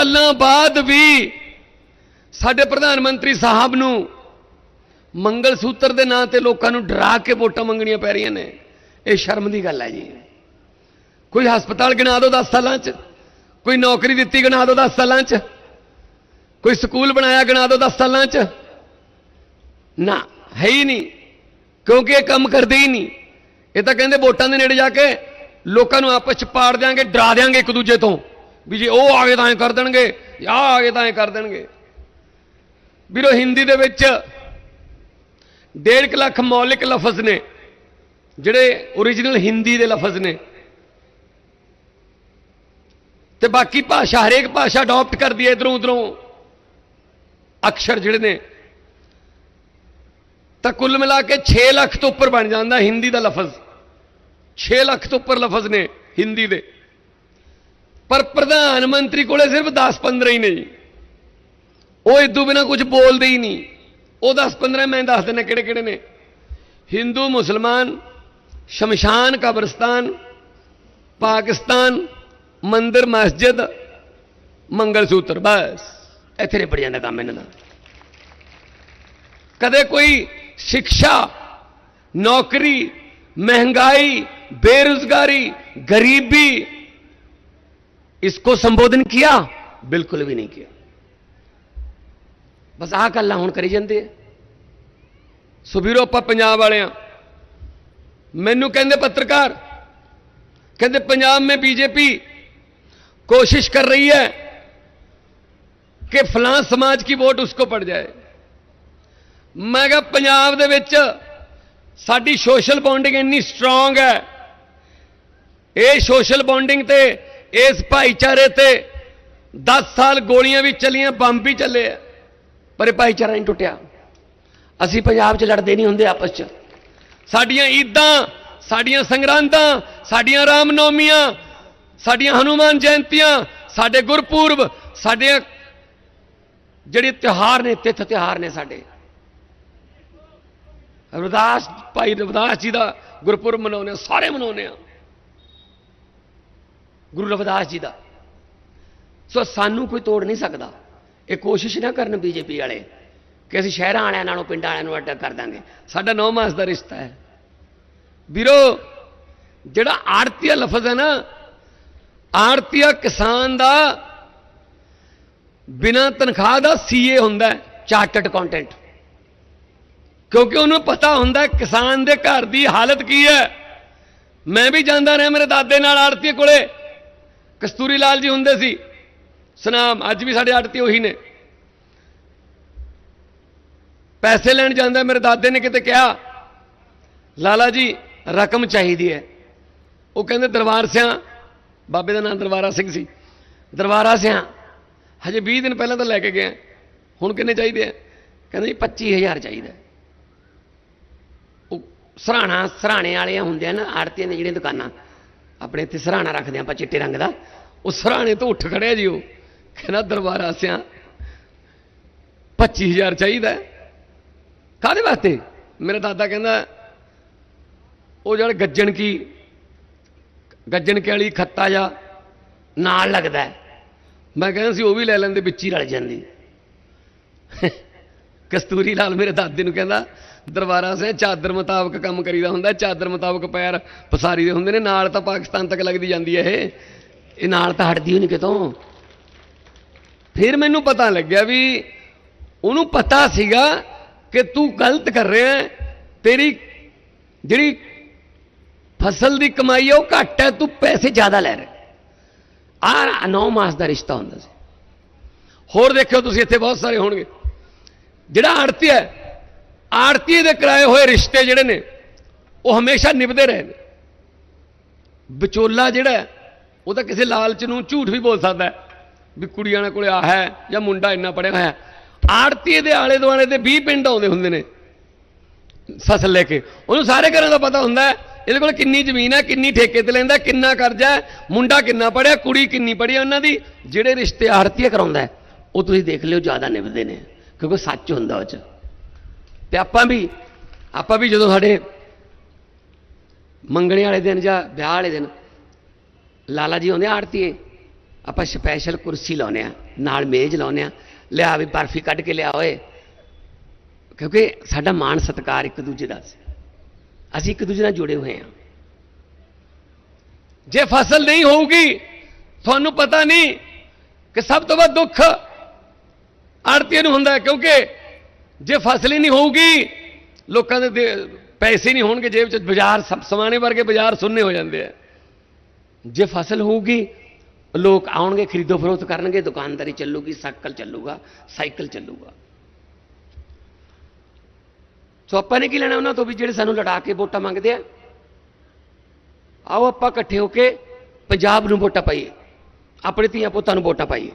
ਸਾਲਾਂ ਬਾਅਦ ਵੀ ਸਾਡੇ ਪ੍ਰਧਾਨ ਮੰਤਰੀ ਸਾਹਿਬ ਨੂੰ ਮੰਗਲ ਸੂਤਰ ਦੇ ਨਾਂ ਤੇ ਲੋਕਾਂ ਨੂੰ ਡਰਾ ਕੇ ਵੋਟਾਂ ਮੰਗਣੀਆਂ ਪੈ ਰਹੀਆਂ ਨੇ। ਇਹ ਸ਼ਰਮ ਦੀ ਗੱਲ ਹੈ ਜੀ। ਕੋਈ ਹਸਪਤਾਲ ਗਿਣਾ ਦਿਓ 10 ਸਾਲਾਂ 'ਚ, ਕੋਈ ਨੌਕਰੀ ਦਿੱਤੀ ਗਿਣਾ ਦਿਓ 10 ਸਾਲਾਂ 'ਚ, ਕੋਈ ਸਕੂਲ ਬਣਾਇਆ ਗਿਣਾ ਦਿਓ 10 ਸਾਲਾਂ 'ਚ। ਨਾ, ਹੈ ਹੀ ਨਹੀਂ, ਕਿਉਂਕਿ ਇਹ ਕੰਮ ਕਰਦੇ ਹੀ ਨਹੀਂ। ਇਹ ਤਾਂ ਕਹਿੰਦੇ ਵੋਟਾਂ ਦੇ ਨੇੜੇ ਜਾ ਕੇ ਲੋਕਾਂ ਨੂੰ ਆਪਸ 'ਚ ਪਾੜ ਦਿਆਂਗੇ, ਡਰਾ ਦਿਆਂਗੇ ਇੱਕ ਦੂਜੇ ਤੋਂ। ਵੀ ਜੇ ਉਹ ਆ ਗਏ ਤਾਂ ਐ ਕਰ ਦੇਣਗੇ ਆ ਆ ਗਏ ਤਾਂ ਐ ਕਰ ਦੇਣਗੇ। ਵੀਰੋ, ਹਿੰਦੀ ਦੇ ਵਿੱਚ ਡੇਢ ਕੁ ਲੱਖ ਮੌਲਿਕ ਲਫ਼ਜ਼ ਨੇ, ਜਿਹੜੇ origignal ਹਿੰਦੀ ਦੇ ਲਫ਼ਜ਼ ਨੇ। ਤੇ ਬਾਕੀ ਭਾਸ਼ਾ, ਹਰੇਕ ਭਾਸ਼ਾ ਅਡਾਪਟ ਕਰਦੀ ਹੈ ਇਧਰੋਂ ਉਧਰੋਂ। ਅਕਸ਼ਰ ਜਿਹੜੇ ਨੇ, ਤਾਂ ਕੁੱਲ ਮਿਲਾ ਕੇ 6 ਲੱਖ ਤੋਂ ਉੱਪਰ ਬਣ ਜਾਂਦਾ ਹਿੰਦੀ ਦਾ ਲਫ਼ਜ਼। 6 ਲੱਖ ਤੋਂ ਉੱਪਰ ਲਫ਼ਜ਼ ਨੇ ਹਿੰਦੀ ਦੇ। ਪਰ ਪ੍ਰਧਾਨ ਮੰਤਰੀ ਕੋਲੇ ਸਿਰਫ 10-15 ਹੀ ਨੇ ਉਹ ਇਦੋਂ ਬਿਨਾ ਕੁਝ ਬੋਲਦੇ ਹੀ ਨਹੀਂ। ਉਹ 10-15 ਮੈਂ ਦੱਸ ਦਿੰਦਾ ਕਿਹੜੇ ਕਿਹੜੇ ਨੇ। ਹਿੰਦੂ, ਮੁਸਲਮਾਨ, ਸ਼ਮਸ਼ਾਨ, ਕਬਰਸਤਾਨ, ਪਾਕਿਸਤਾਨ, ਮੰਦਿਰ, ਮਸਜਿਦ, ਮੰਗਲ ਸੂਤਰ, ਬਸ। ਇੱਥੇ ਨਿਪਟ ਜਾਂਦਾ ਕੰਮ ਇਹਨਾਂ ਦਾ। ਕਦੇ ਕੋਈ ਸਿੱਖਿਆ, ਨੌਕਰੀ, ਮਹਿੰਗਾਈ, ਬੇਰੁਜ਼ਗਾਰੀ, ਗਰੀਬੀ इसको संबोधन किया बिल्कुल भी नहीं किया ਬਸ ਆਹ ਗੱਲਾਂ ਹੁਣ ਕਰੀ ਜਾਂਦੇ ਆ ਸੋ ਵੀਰੋ ਆਪਾਂ ਪੰਜਾਬ ਵਾਲੇ ਆ ਮੈਨੂੰ ਕਹਿੰਦੇ ਪੱਤਰਕਾਰ ਕਹਿੰਦੇ ਪੰਜਾਬ में बीजेपी कोशिश कर रही है ਕਿ ਫਲਾਂ ਸਮਾਜ ਕੀ ਵੋਟ ਉਸਕੋ ਪੜ ਜਾਏ ਮੈਂ ਕਿਹਾ ਪੰਜਾਬ ਦੇ ਵਿੱਚ ਸਾਡੀ ਸੋਸ਼ਲ ਬੌਂਡਿੰਗ ਇੰਨੀ ਸਟਰੋਂਗ ਹੈ ਇਹ ਸੋਸ਼ਲ ਬੌਂਡਿੰਗ ਤੇ ਇਸ ਭਾਈਚਾਰੇ ਤੇ 10 ਸਾਲ ਗੋਲੀਆਂ ਵੀ ਚੱਲੀਆਂ, ਬੰਬ ਵੀ ਚੱਲੇ ਆ, ਪਰ ਇਹ ਭਾਈਚਾਰਾ ਨਹੀਂ ਟੁੱਟਿਆ। ਅਸੀਂ ਪੰਜਾਬ 'ਚ ਲੜਦੇ ਨਹੀਂ ਹੁੰਦੇ ਆਪਸ 'ਚ। ਸਾਡੀਆਂ ਈਦਾਂ, ਸਾਡੀਆਂ ਸੰਗਰਾਂਦਾਂ, ਸਾਡੀਆਂ ਰਾਮਨੌਮੀਆਂ, ਸਾਡੀਆਂ ਹਨੂਮਾਨ ਜਯੰਤੀਆਂ ਸਾਡੇ ਗੁਰਪੁਰਬ ਸਾਡੇ ਜਿਹੜੇ ਤਿਉਹਾਰ ਨੇ, ਤਿੱਥ ਤਿਉਹਾਰ ਨੇ ਸਾਡੇ। ਰਵਿਦਾਸ, ਭਾਈ ਰਵਿਦਾਸ ਜੀ ਦਾ ਗੁਰਪੁਰਬ ਮਨਾਉਂਦੇ ਆ ਸਾਰੇ ਮਨਾਉਂਦੇ ਆ ਗੁਰੂ ਰਵਿਦਾਸ ਜੀ ਦਾ। ਸੋ ਸਾਨੂੰ ਕੋਈ ਤੋੜ ਨਹੀਂ ਸਕਦਾ। ਇਹ ਕੋਸ਼ਿਸ਼ ਨਾ ਕਰਨ ਬੀਜੇਪੀ ਵਾਲੇ ਕਿ ਅਸੀਂ ਸ਼ਹਿਰਾਂ ਵਾਲਿਆਂ ਨਾਲੋਂ, ਪਿੰਡਾਂ ਵਾਲਿਆਂ ਨੂੰ ਅੱਡ ਕਰ ਦਾਂਗੇ। ਸਾਡਾ 9 ਮਾਸ ਦਾ ਰਿਸ਼ਤਾ ਹੈ। ਵੀਰੋ, ਜਿਹੜਾ ਆੜਤੀਆ ਲਫ਼ਜ਼ ਹੈ ਨਾ, ਆੜਤੀਆ ਕਿਸਾਨ ਦਾ ਬਿਨਾਂ ਤਨਖਾਹ ਦਾ ਸੀਏ ਹੁੰਦਾ ਚਾਰਟਰਡ ਅਕਾਊਂਟੈਂਟ ਕਿਉਂਕਿ ਉਹਨੂੰ ਪਤਾ ਹੁੰਦਾ ਕਿਸਾਨ ਦੇ ਘਰ ਦੀ ਹਾਲਤ ਕੀ ਹੈ। ਮੈਂ ਵੀ ਜਾਂਦਾ ਰਿਹਾ ਮੇਰੇ ਦਾਦੇ ਨਾਲ ਆੜਤੀ ਕੋਲੇ। ਕਸਤੂਰੀ ਲਾਲ ਜੀ ਹੁੰਦੇ ਸੀ। ਸੁਨਾਮ, ਅੱਜ ਵੀ ਸਾਡੇ ਆੜਤੀ ਉਹੀ ਨੇ। ਪੈਸੇ ਲੈਣ ਜਾਂਦਾ, ਮੇਰੇ ਦਾਦੇ ਨੇ ਕਿਤੇ ਕਿਹਾ, ਲਾਲਾ ਜੀ, ਰਕਮ ਚਾਹੀਦੀ ਹੈ। ਉਹ ਕਹਿੰਦੇ, ਦਰਬਾਰ ਸਿਆਂ, ਬਾਬੇ ਦਾ ਨਾਮ ਦਰਬਾਰਾ ਸਿੰਘ ਸੀ। ਦਰਬਾਰਾ ਸਿਆਂ, ਹਜੇ 20 ਦਿਨ ਪਹਿਲਾਂ ਤਾਂ ਲੈ ਕੇ ਗਿਆ ਹੁਣ ਕਿੰਨੇ ਚਾਹੀਦੇ ਆ? ਕਹਿੰਦੇ ਜੀ 25000 ਚਾਹੀਦਾ। ਉਹ ਸਰਾਣਾ, ਸਰਾਣੇ ਵਾਲੇ ਹੁੰਦੇ ਆ ਨਾ, ਆੜਤੀਆਂ ਦੇ ਜਿਹੜੀਆਂ ਦੁਕਾਨਾਂ। ਆਪਣੇ ਇੱਥੇ ਸਰਾਣਾ ਰੱਖਦੇ ਆਪਾਂ ਚਿੱਟੇ ਰੰਗ ਦਾ। ਉਹ ਸਰਾਣੇ ਤੋਂ ਉੱਠ ਖੜਿਆ ਜੀ ਉਹ। ਕਹਿੰਦਾ, ਦਰਬਾਰਾ ਸਿਆਂ 25000 ਚਾਹੀਦਾ ਕਾਦੇ ਵਾਸਤੇ? ਮੇਰਾ ਦਾਦਾ ਕਹਿੰਦਾ, ਉਹ ਜਿਹੜਾ ਗੱਜਣ ਕੀ, ਗੱਜਣ ਕੇ ਵਾਲੀ ਖੱਤਾ ਜਾ ਨਾਲ ਲੱਗਦਾ ਮੈਂ ਕਹਿੰਦਾ ਸੀ ਉਹ ਵੀ ਲੈ ਲੈਂਦੇ, ਵਿੱਚ ਹੀ ਰਲ ਜਾਂਦੀ। ਕਸਤੂਰੀ ਲਾਲ ਮੇਰੇ ਦਾਦੇ ਨੂੰ ਕਹਿੰਦਾ, ਦਰਬਾਰਾ ਸੇ ਚਾਦਰ ਮੁਤਾਬਕ ਕੰਮ ਕਰੀਦਾ ਹੁੰਦਾ, ਚਾਦਰ ਮੁਤਾਬਕ ਪੈਰ ਪਸਾਰੀ ਦੇ ਹੁੰਦੇ ਨੇ, ਨਾਲ ਤਾਂ ਪਾਕਿਸਤਾਨ ਤੱਕ ਲੱਗਦੀ ਜਾਂਦੀ ਹੈ ਇਹ। ਇਹ ਨਾਲ ਤਾਂ ਹਟਦੀ ਨਹੀਂ ਕਿਤੋਂ। ਫਿਰ ਮੈਨੂੰ ਪਤਾ ਲੱਗਿਆ ਵੀ ਉਹਨੂੰ ਪਤਾ ਸੀਗਾ ਕਿ ਤੂੰ ਗਲਤ ਕਰ ਰਿਹਾ ਤੇਰੀ ਜਿਹੜੀ ਫਸਲ ਦੀ ਕਮਾਈ ਹੈ ਉਹ ਘੱਟ ਹੈ, ਤੂੰ ਪੈਸੇ ਜ਼ਿਆਦਾ ਲੈ ਰਿਹਾ ਆ 9 ਮਾਸ ਦਾ ਰਿਸ਼ਤਾ ਹੁੰਦਾ ਸੀ। ਹੋਰ ਦੇਖਿਓ ਤੁਸੀਂ, ਇੱਥੇ ਬਹੁਤ ਸਾਰੇ ਹੋਣਗੇ। ਜਿਹੜਾ ਆੜਤੀ ਹੈ ਆੜਤੀ ਦੇ ਕਰਾਏ ਹੋਏ ਰਿਸ਼ਤੇ ਜਿਹੜੇ ਨੇ, ਉਹ ਹਮੇਸ਼ਾ ਨਿਭਦੇ ਰਹੇ ਨੇ ਵਿਚੋਲਾ ਜਿਹੜਾ ਉਹ ਤਾਂ ਕਿਸੇ ਲਾਲਚ ਨੂੰ ਝੂਠ ਵੀ ਬੋਲ ਸਕਦਾ ਹੈ, ਵੀ ਕੁੜੀਆਂ ਕੋਲੇ ਆ ਹੈ ਜਾਂ ਮੁੰਡਾ ਇੰਨਾ ਪੜਿਆ ਹੋਇਆ ਹੈ। ਆੜਤੀ ਦੇ ਆਲੇ ਦੁਆਲੇ ਦੇ 20 ਪਿੰਡ ਆਉਂਦੇ ਹੁੰਦੇ ਨੇ, ਫਸਲ ਲੈ ਕੇ। ਉਹਨੂੰ ਸਾਰੇ ਘਰਾਂ ਦਾ ਪਤਾ ਹੁੰਦਾ ਹੈ, ਇਹਦੇ ਕੋਲ ਕਿੰਨੀ ਜ਼ਮੀਨ ਹੈ, ਕਿੰਨੀ ਠੇਕੇ ਤੇ ਲੈਂਦਾ ਕਿੰਨਾ ਕਰਜ਼ਾ ਹੈ, ਮੁੰਡਾ ਕਿੰਨਾ ਪੜਿਆ, ਕੁੜੀ ਕਿੰਨੀ ਪੜ੍ਹੀ ਹੈ, ਉਹਨਾਂ ਦੀ ਜਿਹੜੇ ਰਿਸ਼ਤੇ ਆੜਤੀਆ ਕਰਾਉਂਦਾ ਉਹ ਤੁਸੀਂ ਦੇਖ ਲਿਓ, ਜ਼ਿਆਦਾ ਨਿਭਦੇ ਨੇ। ਕਿਉਂਕਿ ਸੱਚ ਹੁੰਦਾ ਉਹ ਚ। ਤੇ ਆਪਾਂ ਵੀ ਆਪਾਂ ਵੀ ਜਦੋਂ ਸਾਡੇ ਮੰਗਣੇ ਵਾਲੇ ਦਿਨ ਜਾਂ ਵਿਆਹ ਵਾਲੇ ਦਿਨ ਲਾਲਾ ਜੀ ਆਉਂਦੇ ਆੜਤੀਏ, ਆਪਾਂ ਸਪੈਸ਼ਲ ਕੁਰਸੀ ਲਾਉਨੇ ਆ, ਨਾਲ ਮੇਜ਼ ਲਾਉਨੇ ਆ, ਲਿਆ ਵੀ ਬਰਫੀ ਕੱਢ ਕੇ ਲਿਆ ਓਏ। ਕਿਉਂਕਿ ਸਾਡਾ ਮਾਣ ਸਤਿਕਾਰ ਇੱਕ ਦੂਜੇ ਦਾ ਅਸੀਂ ਇੱਕ ਦੂਜੇ ਨਾਲ ਜੁੜੇ ਹੋਏ ਹਾਂ ਜੇ ਫਸਲ ਨਹੀਂ ਹੋਊਗੀ, ਤੁਹਾਨੂੰ ਪਤਾ ਨਹੀਂ ਕਿ ਸਭ ਤੋਂ ਵੱਧ ਦੁੱਖ ਆੜਤੀਆਂ ਨੂੰ ਹੁੰਦਾ ਕਿਉਂਕਿ ਜੇ ਫਸਲ ਹੀ ਨਹੀਂ ਹੋਊਗੀ, ਲੋਕਾਂ ਦੇ ਪੈਸੇ ਨਹੀਂ ਹੋਣਗੇ, ਜੇਬ 'ਚ ਬਾਜ਼ਾਰ ਸਭ ਸਮਾਨੇ ਵਰਗੇ ਬਾਜ਼ਾਰ ਸੁੰਨੇ ਹੋ ਜਾਂਦੇ ਆ। ਜੇ ਫਸਲ ਹੋਊਗੀ, ਲੋਕ ਆਉਣਗੇ, ਖਰੀਦੋ ਫਰੋਖਤ ਕਰਨਗੇ, ਦੁਕਾਨਦਾਰੀ ਚੱਲੂਗੀ, ਸਾਈਕਲ ਚੱਲੂਗਾ ਸਾਈਕਲ ਚੱਲੂਗਾ। ਸੋ ਆਪਾਂ ਨੇ ਕੀ ਲੈਣਾ ਉਹਨਾਂ ਤੋਂ ਵੀ ਜਿਹੜੇ ਸਾਨੂੰ ਲੜਾ ਕੇ ਵੋਟਾਂ ਮੰਗਦੇ ਆ? ਆਓ ਆਪਾਂ ਇਕੱਠੇ ਹੋ ਕੇ ਪੰਜਾਬ ਨੂੰ ਵੋਟਾਂ ਪਾਈਏ, ਆਪਣੇ ਧੀਆਂ ਪੁੱਤਾਂ ਨੂੰ ਵੋਟਾਂ ਪਾਈਏ।